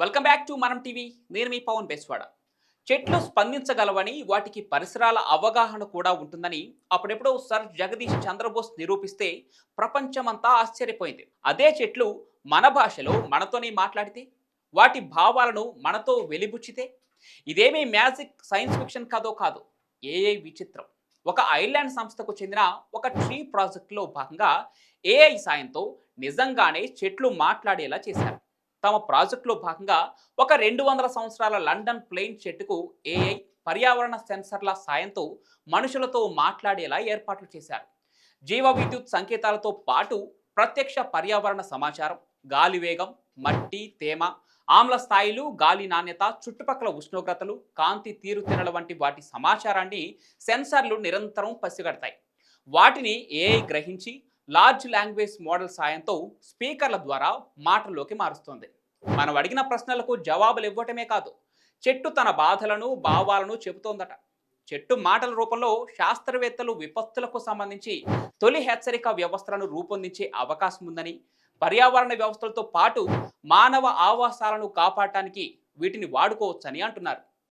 Welcome back to Manam TV నేను మీ పవన్ బెస్వాడ. చెట్లు స్పందించగలవని వాటికి పరిసరాల అవగాహన కూడా ఉంటుందని అప్పుడెప్పుడో సర్ జగదీష్ చంద్రబోస్ నిరూపిస్తే ప్రపంచమంతా ఆశ్చర్యపోయింది. అదే చెట్లు మన భాషలో మనతోనే మాట్లాడితే వాటి భావాలను మనతో వెలిబుచ్చితే ఇదేమీ మ్యాజిక్ సైన్స్ ఫిక్షన్ కథో కాదు. ఏఐ విచిత్రం. ఒక ఐర్లాండ్ సంస్థకు చెందిన ఒక ట్రీ ప్రాజెక్టులో భాగంగా ఏఐ సాయంతో నిజంగానే చెట్లు మాట్లాడేలా చేశారు. తమ ప్రాజెక్టులో భాగంగా ఒక రెండు వందల సంవత్సరాల లండన్ ప్లెయిన్ చెట్టుకు ఏఐ పర్యావరణ సెన్సర్ల సాయంతో మనుషులతో మాట్లాడేలా ఏర్పాట్లు చేశారు. జీవ విద్యుత్ సంకేతాలతో పాటు ప్రత్యక్ష పర్యావరణ సమాచారం గాలి వేగం మట్టి తేమ ఆమ్ల స్థాయిలు గాలి నాణ్యత చుట్టుపక్కల ఉష్ణోగ్రతలు కాంతి తీరుతెరల వంటి వాటి సమాచారాన్ని సెన్సార్లు నిరంతరం పసిగడతాయి. వాటిని ఏఐ గ్రహించి లార్జ్ లాంగ్వేజ్ మోడల్ సాయంతో స్పీకర్ల ద్వారా మాటల్లోకి మారుస్తుంది. మనం అడిగిన ప్రశ్నలకు జవాబులు ఇవ్వటమే కాదు చెట్టు తన బాధలను భావాలను చెబుతోందట. చెట్టు మాటల రూపంలో శాస్త్రవేత్తలు విపత్తులకు సంబంధించి తొలి హెచ్చరిక వ్యవస్థలను రూపొందించే అవకాశం ఉందని పర్యావరణ వ్యవస్థలతో పాటు మానవ ఆవాసాలను కాపాడటానికి వీటిని వాడుకోవచ్చని అంటున్నారు.